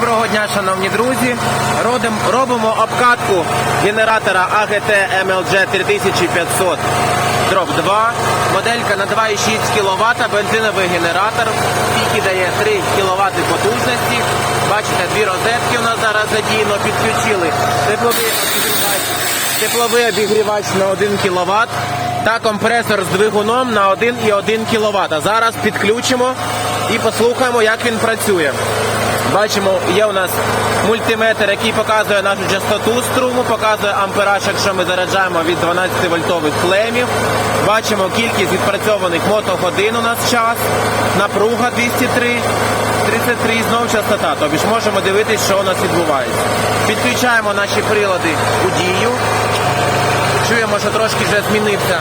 Доброго дня, шановні друзі. Робимо обкатку генератора AGT MLG 3500 дроб 2. Моделька на 2,6 кВт, бензиновий генератор. Піки дає 3 кВт потужності. Бачите, дві розетки у нас зараз задіяно, підключили тепловий обігрівач, тепловий обігрівач на 1 кВт та компресор з двигуном на 1,1 кВт. Зараз підключимо і послухаємо, як він працює. Бачимо, є у нас мультиметр, який показує нашу частоту струму, показує ампераж, якщо ми заряджаємо від 12 вольтових клемів. Бачимо кількість відпрацьованих мотогодин у нас час, напруга 203, 33 і знову частота. Тобі ж можемо дивитися, що у нас відбувається. Підключаємо наші прилади у дію. Чуємо, що трошки вже змінився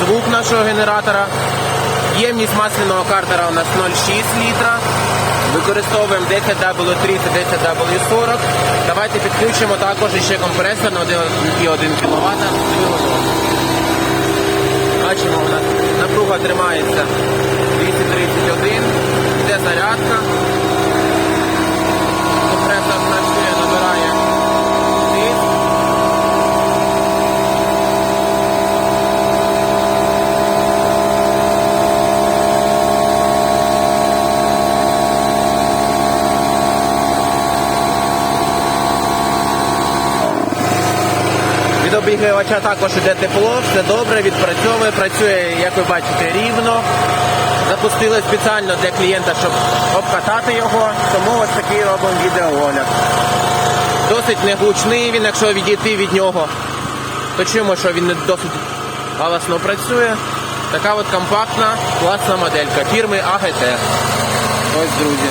звук нашого генератора. Ємність масляного картера у нас 0,6 літра. Використовуємо 10W30, 10W40. Давайте підключимо також ще компресор на 1,1 кВт. Бачимо, напруга тримається Від обігрівача також іде тепло, все добре, відпрацьовує, працює, як ви бачите, рівно. Запустили спеціально для клієнта, щоб обкатати його, тому ось такий робимо відеоогляд. Досить негучний він, якщо відійти від нього, то чуємо, що він не досить галасно працює. Така от компактна, класна моделька фірми АГТ. Ось, друзі.